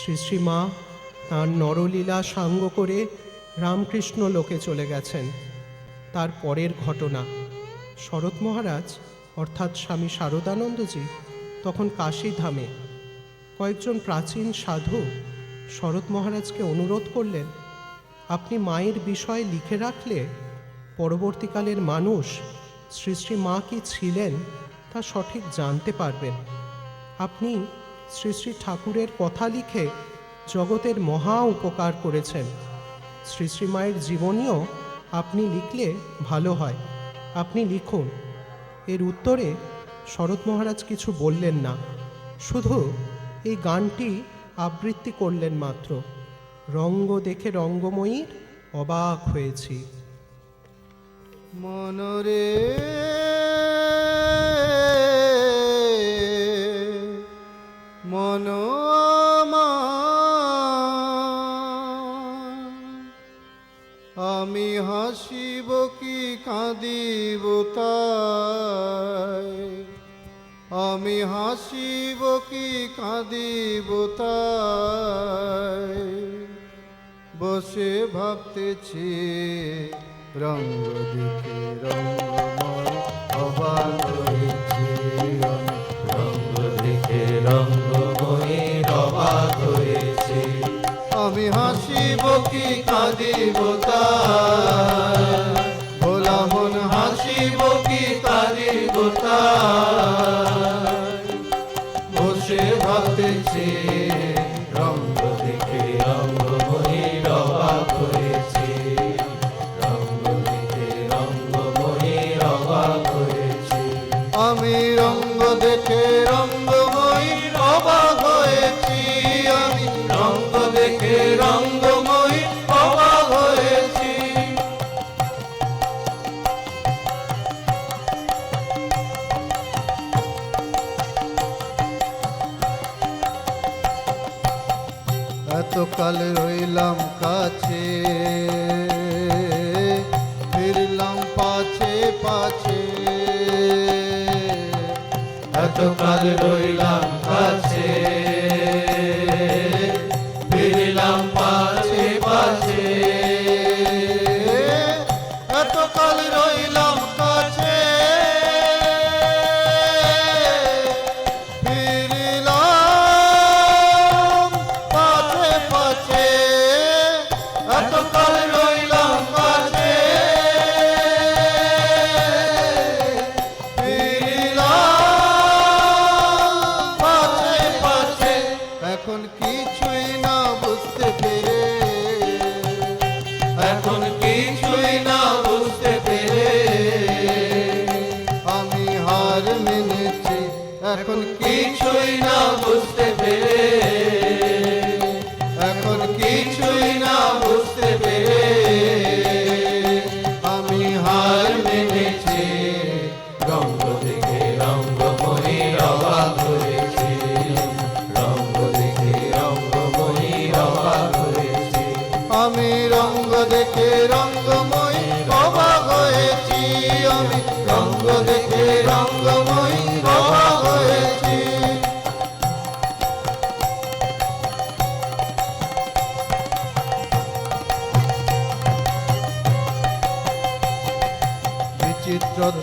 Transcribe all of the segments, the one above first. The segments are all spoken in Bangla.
শ্রী শ্রী মা তাঁর নরলীলা সাঙ্গ করে রামকৃষ্ণ লোকে চলে গেছেন। তার পরের ঘটনা। শরৎ মহারাজ, অর্থাৎ স্বামী শারদানন্দজি, তখন কাশীধামে। কয়েকজন প্রাচীন সাধু শরৎ মহারাজকে অনুরোধ করলেন, আপনি মায়ের বিষয়ে লিখে রাখলে পরবর্তীকালের মানুষ শ্রী শ্রী মা কি ছিলেন তা সঠিক জানতে পারবেন। আপনি শ্রী শ্রী ঠাকুরের কথা লিখে জগতের মহা উপকার করেছেন। শ্রী শ্রী মায়ের জীবনীও আপনি লিখলে ভালো হয়। আপনি লিখুন। এর উত্তরে শরৎ মহারাজ কিছু বললেন না। শুধু এই গানটি আবৃত্তি করলেন মাত্র। রঙ্গ দেখে রঙ্গময়ীর অবাক হয়েছি। মনরে মনোমা আমি হাসিব কি কাঁদিব তাই? আমি হাসিব কি কাঁদিব তাই? বসে ভাবতেছি রঙ্গ দেখে রঙ্গময় অবাক তাই ভোলা মন হাসিব কি কাঁদিব তাই বসে ভাবতেছি এতকাল রইলাম কাছে। ফিরলাম পাছে পাছে। এতকাল রইলাম কাছে।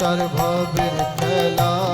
સર્વ વિઠલા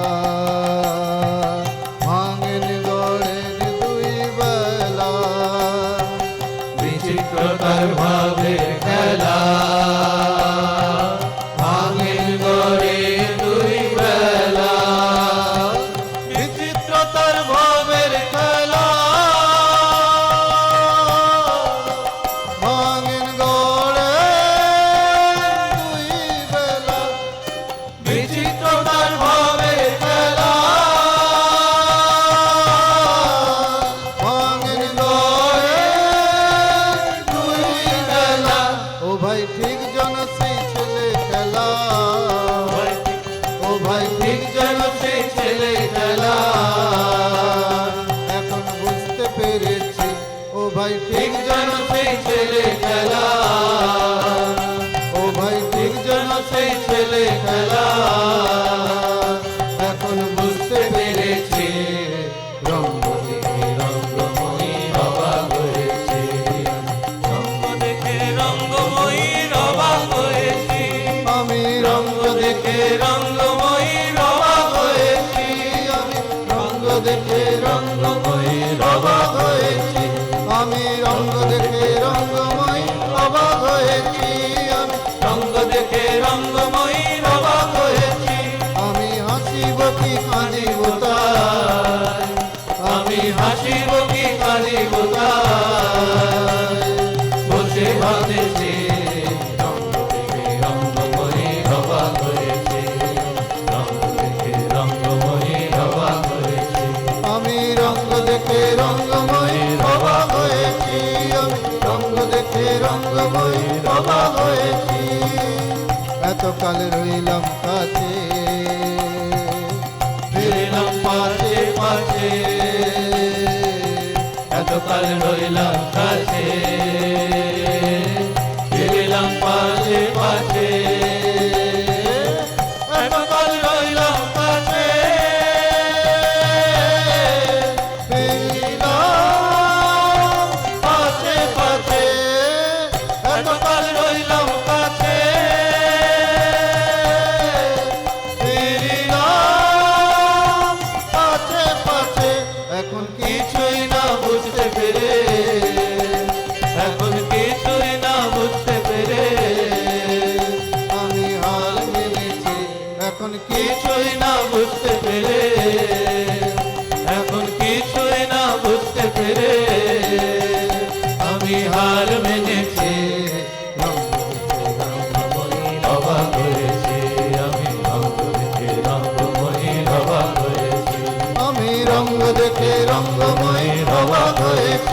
foi এতকাল রইলাম কাছে। ফিরলাম পাশে পাশে এতকাল রইলাম কাছে। কিছুই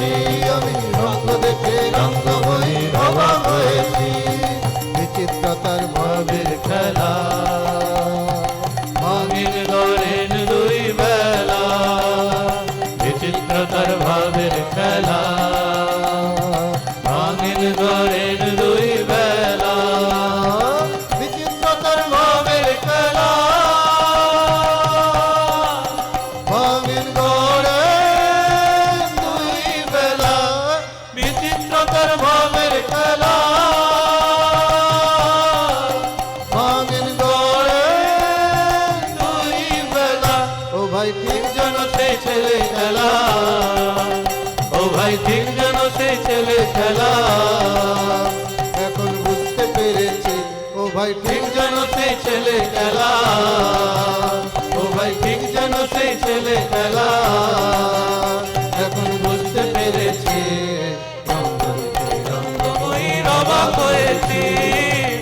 হয়েছি ছেলে খেলা। এখন বুঝতে পেরেছি ও ভাই ঠিক যেন সেই ছেলে খেলা। ও ভাই ঠিক যেন সেই ছেলে খেলা। এখন বুঝতে পেরেছি রঙ্গময়ীর অবাক হয়েছি।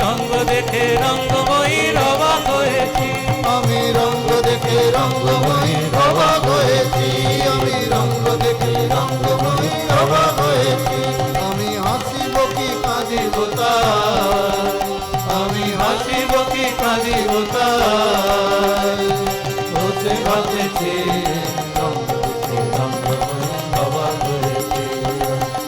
রঙ্গ দেখে রঙ্গময়ীর অবাক হয়েছি। আমি রঙ্গ দেখে অবাক হতে ভাবতেছে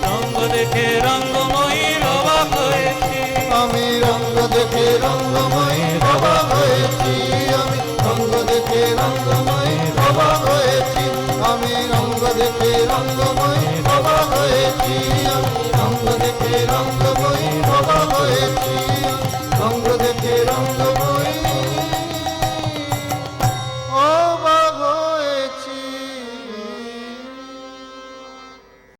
রঙ্গ দেখে রঙ্গময়ী অবাক হয়েছি আমি রঙ্গ দেখে রঙ্গময়ী অবাক হয়েছি, আমি রঙ্গ দেখে রঙ্গময়ী অবাক হয়েছি, আমি রঙ্গ দেখে রঙ্গময়ী অবাক হয়েছি, আমি রঙ্গ দেখে রঙ্গময়ী অবাক হয়েছি, রঙ্গ দেখে রঙ্গ